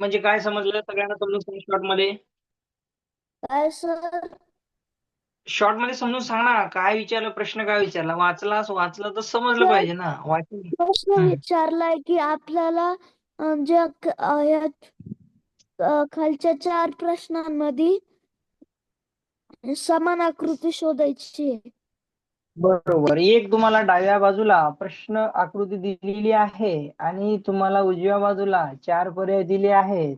म्हणजे काय समजलं सगळ्यांना समजून सांग शॉर्टमध्ये? काय सर शॉर्टमध्ये समजून सांग ना काय विचारलं प्रश्न काय विचारला? वाचलास वाचलं तर समजलं सर, पाहिजे ना. वाचून प्रश्न हम्म. विचारलाय की आपल्याला अं, ज्या क- अं, या अं, खालच्या चार प्रश्नांमध्ये समान आकृती शोधायची आहे. बरोबर. एक तुम्हाला डाव्या बाजूला प्रश्न आकृती दिलेली आहे आणि तुम्हाला उजव्या बाजूला चार पर्याय दिले आहेत.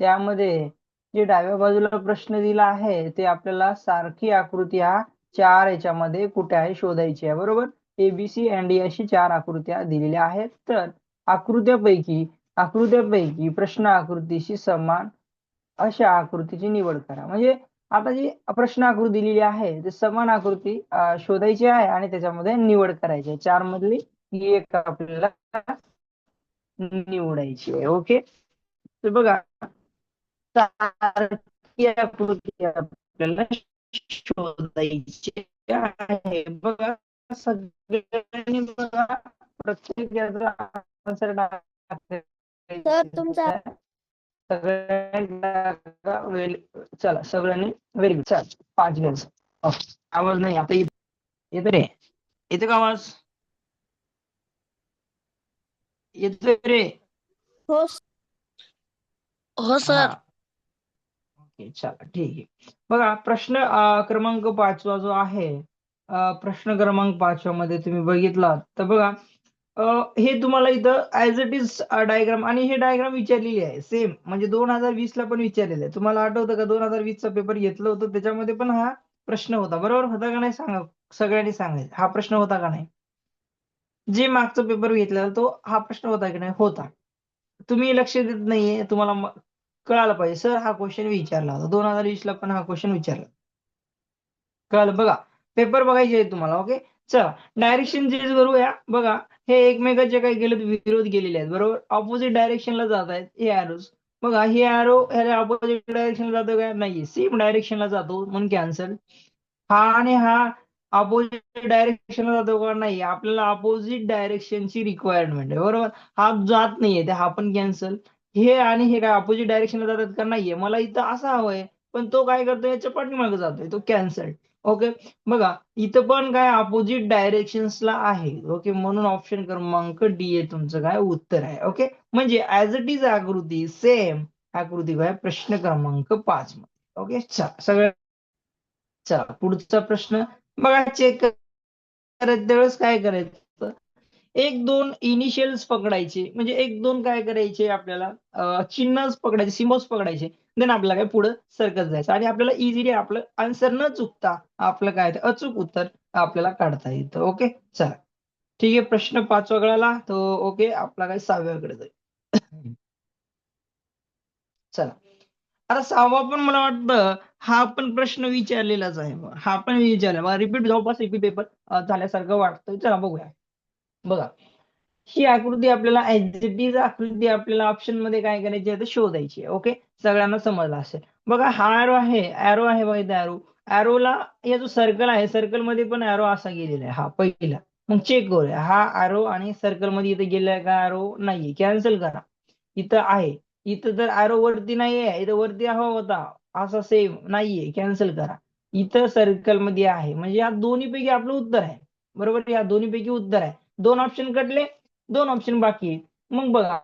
त्यामध्ये जे डाव्या बाजूला प्रश्न दिला आहे ते आपल्याला सारखी आकृती हा चार याच्यामध्ये कुठे आहे शोधायची आहे. बरोबर? एबीसी अँड डी अशी चार आकृत्या दिलेल्या आहेत. तर आकृत्यापैकी आकृत्यापैकी प्रश्न आकृतीशी समान अशा आकृतीची निवड करा. म्हणजे आता जी प्रश्न आकृती दिलेली आहे ते समान आकृती शोधायची आहे आणि त्याच्यामध्ये निवड करायची आहे. चार मधली एक आपल्याला निवडायची आहे. ओके? तर बघा सारखी आकृती आपल्याला शोधायची आहे. बघा सगळ्यांनी बघा प्रत्येक याचा answer तुमचा चला सगळ्यांनी व्हेरी गुड चल पाच हो, आवाज नाही आता येत येतो रे. येतो का आवाज? येतोय रे. हो. हो सर. ओके चला ठीक आहे. बघा प्रश्न क्रमांक पाचवा जो आहे प्रश्न क्रमांक पाचव्या मध्ये तुम्ही बघितला तर बघा हे तुम्हाला इथं ऍज इट इज डायग्राम आणि हे डायग्राम विचारलेली आहे. सेम म्हणजे दोन हजार वीस ला पण विचारलेलं आहे. तुम्हाला आठवतं का? दोन हजार वीस चा पेपर घेतलं होतं. त्याच्यामध्ये पण हा प्रश्न होता. बरोबर? होता का नाही सांगा. सगळ्यांनी सांगायचं. हा प्रश्न होता का नाही? जे मागचा पेपर घेतलेला तो हा प्रश्न होता की नाही? होता. तुम्ही लक्ष देत नाहीये. तुम्हाला कळालं पाहिजे. सर हा क्वेश्चन विचारला होता. दोन हजार वीस ला पण हा क्वेश्चन विचारला. कळलं? बघा. पेपर बघायचे आहे तुम्हाला ओके चला डायरेक्शन चेंज करूया. बघा हे एकमेकाचे काय गेले विरोध केलेले आहेत बरोबर? ऑपोजिट डायरेक्शनला जात आहेत हे अॅरोज बघा हे अॅरो ह्याला ऑपोजिट डायरेक्शनला जातो का? नाही सेम डायरेक्शनला जातो म्हणून कॅन्सल हा आणि हा अपोजिट डायरेक्शनला जातो का? नाही आपल्याला अपोजिट डायरेक्शनची रिक्वायरमेंट आहे बरोबर? हा जात नाहीये ते हा पण कॅन्सल हे आणि हे काय अपोजिट डायरेक्शनला जातात का? नाहीये. मला इथं असा हवंय पण तो काय करतोय? याच्या पाठीमागे जातोय तो कॅन्सल ओके बघा इथं पण काय अपोजिट डायरेक्शन्सला आहे. ओके म्हणून ऑप्शन क्रमांक डी आहे तुमचं काय? उत्तर आहे. ओके म्हणजे ऍज इट इज आकृती सेम आकृती काय प्रश्न क्रमांक पाच मध्ये. ओके चला सगळं चला पुढचा प्रश्न. बघा चेक करत त्यावेळेस काय करायचं एक दोन इनिशियल्स पकडायचे. म्हणजे एक दोन काय करायचे आपल्याला? चिन्हच पकडायचे सिम्बॉल्स पकडायचे. देन आपल्याला काय पुढे सरकत जायचं. आणि आपल्याला इझिली आपलं आन्सर न चुकता आपलं काय अचूक उत्तर आपल्याला काढता येतं. ओके चला. ठीक आहे प्रश्न पाचवा कळाला तो ओके आपला काय सहाव्याकडे जाईल. चला. आता सहावा पण मला वाटतं हा पण प्रश्न विचारलेलाच आहे. हा पण विचारला. रिपीट जवळपास रिपीट पेपर झाल्यासारखं वाटतं चला बघूया. बघा ही आकृती आपल्याला ऍज आकृती आपल्याला ऑप्शनमध्ये काय करायची आहे तर शोधायची आहे ओके सगळ्यांना समजलं असेल. बघा हा ऍरो आहे ऍरो आहे बघा इथे ऍरो ऍरोला या जो सर्कल आहे सर्कलमध्ये पण ऍरो असा गेलेला आहे हा पहिला. मग चेक करूया हा ऍरो आणि सर्कलमध्ये इथे गेलाय का ऍरो नाहीये कॅन्सल करा. इथं आहे. इथं जर ऍरो वरती नाहीये इथं वरती हवा होता असा सेम नाहीये कॅन्सल करा. इथं सर्कलमध्ये आहे म्हणजे या दोन्ही पैकी आपलं उत्तर आहे. बरोबर? या दोन्ही पैकी उत्तर आहे. दोन ऑप्शन कटले दोन ऑप्शन बाकी आहेत मग बघा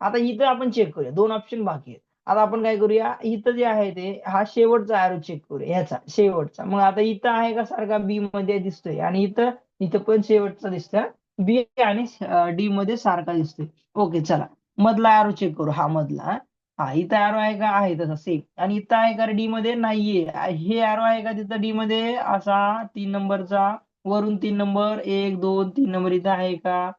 आता इथं आपण चेक करूया. दोन ऑप्शन बाकी आहेत. आता आपण काय करूया इथं जे आहे ते हा शेवटचा ऍरो चेक करूया. ह्याचा शेवटचा. मग आता इथं आहे का सारखा बी मध्ये दिसतोय आणि इथं इथं पण शेवटचा दिसतोय. बी आणि डी मध्ये सारखा दिसतोय. ओके चला. मधला ऍरो चेक करू. हा मधला हा. इथं ऍरो आहे का? आहे तसा. सेम आणि इथं आहे का डी मध्ये? नाहीये. हे ऍरो आहे का तिथं डी मध्ये? असा तीन नंबरचा वरून तीन नंबर एक दोन तीन नंबर इथं आहे का?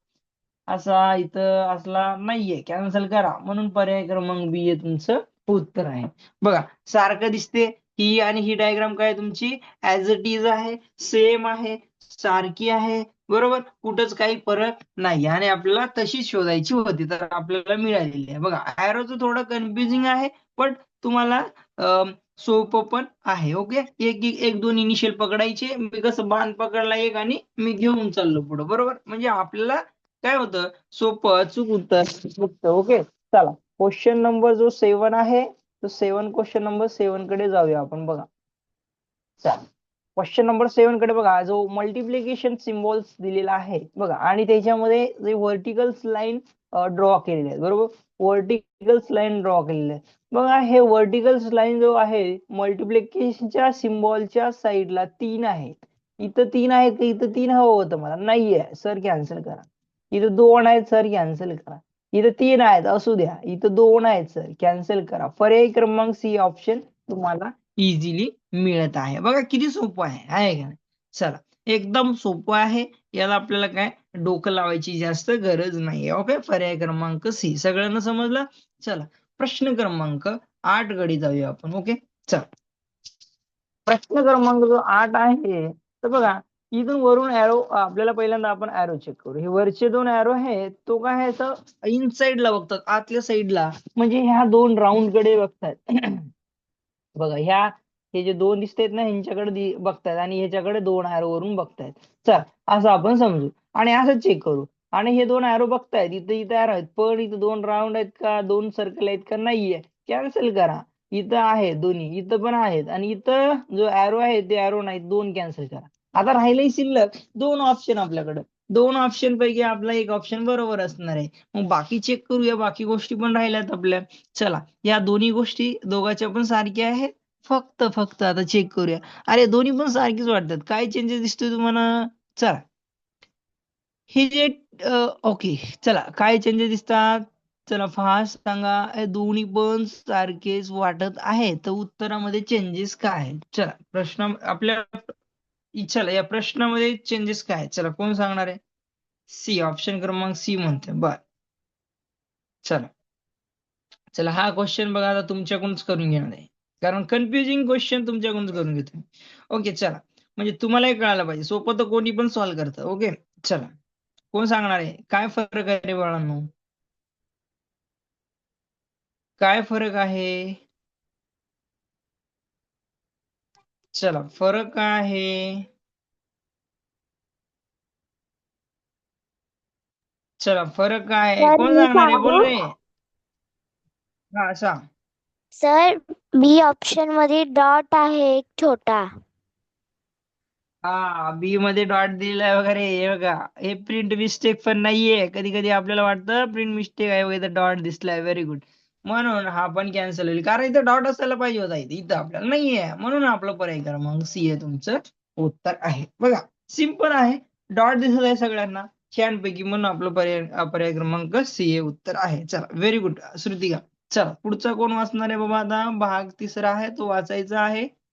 असा इथं असला नाहीये. कॅन्सल करा. म्हणून पर्याय क्रमांक बी हे तुमचं. उत्तर आहे. बघा सारखं दिसते ही आणि ही डायग्राम काय तुमची? ऍज इट इज आहे सेम आहे सारखी आहे बरोबर? कुठंच काही फरक नाही. आणि आपल्याला तशीच शोधायची होती तर आपल्याला मिळालेली आहे. बघा ऍरोचं थोडं कन्फ्युजिंग आहे पण तुम्हाला सोपं पण आहे ओके एक एक दोन इनिशियल पकडायचे मी कसं बांध पकडला एक आणि मी घेऊन चाललो पुढं बरोबर? म्हणजे आपल्याला काय होतं? सोपं अचूक उत्तर निघतं ओके चला क्वेश्चन नंबर जो सेवन आहे तो सेवन क्वेश्चन नंबर सेवनकडे जाऊया आपण बघा. चला. क्वेश्चन नंबर सेवनकडे बघा जो मल्टिप्लिकेशन सिम्बॉल्स दिलेला आहे बघा आणि त्याच्यामध्ये जे व्हर्टिकल्स लाईन ड्रॉ केलेले आहेत बरोबर? व्हर्टिकल्स लाईन ड्रॉ केलेले आहेत. बघा हे व्हर्टिकल्स लाईन जो आहे मल्टिप्लिकेशनच्या सिम्बॉलच्या साईडला तीन आहेत. इथं तीन आहेत का? इथं तीन हवं होतं मला. नाहीये. सर कॅन्सल करा. इथं दोन आहेत सर कॅन्सल करा. इथं तीन आहेत असू द्या. इथं दोन आहेत सर कॅन्सल करा. पर्याय क्रमांक सी ऑप्शन तुम्हाला इझिली मिळत आहे. बघा किती सोपं आहे. आहे का नाही? चला. एकदम सोपं आहे. याला आपल्याला काय? डोकं लावायची जास्त गरज नाहीये. ओके? पर्याय क्रमांक सी सगळ्यांना समजलं? चला. प्रश्न क्रमांक आठकडे जाऊया आपण. ओके? चला. प्रश्न क्रमांक जो आठ आहे तर बघा इथून वरून ऍरो आपल्याला पहिल्यांदा आपण ऍरो चेक करू. हे वरचे दोन ऍरो आहेत. तो काय आहे? तर इन ला बघतात. आतल्या साइडला म्हणजे ह्या दोन राऊंडकडे बघतात. बघा ह्या हे जे दोन दिसतायत ना ह्यांच्याकडे बघतायत आणि ह्याच्याकडे दोन अॅरो वरून बघतायत. चल असं आपण समजू. आणि असं चेक करू. आणि हे दोन ऍरो बघतायत इथं इथं ऍरो आहेत. पण इथं दोन राऊंड आहेत का दोन सर्कल आहेत का नाहीये. कॅन्सल करा. इथं आहे दोन्ही. इथं पण आहेत. आणि इथं जो ऍरो आहे ते ऍरो नाही दोन कॅन्सल करा. आता राहिलंय शिल्लक. दोन ऑप्शन आपल्याकडे. दोन ऑप्शन पैकी आपला एक ऑप्शन बरोबर असणार आहे. मग बाकी चेक करूया. बाकी गोष्टी पण राहिल्यात आपल्या. चला या दोन्ही गोष्टी दोघांच्या पण सारख्या आहेत. फक्त फक्त आता चेक करूया. अरे दोन्ही पण सारखीच वाटतात. काय चेंजेस दिसतोय तुम्हाला? चला. हे जे ओके चला काय चेंजेस दिसतात? चला फास्ट सांगा. दोन्ही पण सारखेच वाटत आहे तर उत्तरामध्ये चेंजेस काय आहेत? चला प्रश्न आपल्या चला या प्रश्नामध्ये चेंजेस काय चला कोण सांगणार आहे? सी ऑप्शन क्रमांक सी म्हणते बर. चला. चला हा क्वेश्चन बघा आता तुमच्याकडूनच करून घेणार आहे. कारण कन्फ्युजिंग क्वेश्चन तुमच्याकडूनच करून घेतो ओके चला. म्हणजे तुम्हालाही कळायला पाहिजे. सोपं तर कोणी पण सॉल्व्ह करतं. ओके चला. कोण सांगणार आहे? काय फरक आहे रे बाळांनो? काय फरक आहे? चला फरक काय आहे. चला फरक काय आहे कोण सांगणार आहे? बोल? रे. हा सांग. सर बी ऑप्शनमध्ये डॉट आहे एक छोटा. हा बी मध्ये डॉट दिलाय वगैरे हे बघा. हे प्रिंट मिस्टेक पण नाहीये. कधी कधी आपल्याला वाटतं प्रिंट मिस्टेक आहे वगैरे डॉट दिसलाय. व्हेरी गुड म्हणून हा पण कॅन्सल होईल. कारण इथं डॉट असायला पाहिजे होता. इथं इथं आपल्याला नाहीये. म्हणून आपलं पर्याय क्रमांक सी आहे तुमचं उत्तर आहे. बघा सिंपल आहे. डॉट दिसत आहे सगळ्यांना. छानपैकी म्हणून आपलं पर्याय पर्याय क्रमांक सी हे उत्तर आहे. चला व्हेरी गुड श्रुतिका चला. पुढचा कोण वाचणार आहे? बाबा आता भाग तिसरा आहे. तो वाचायचा आहे.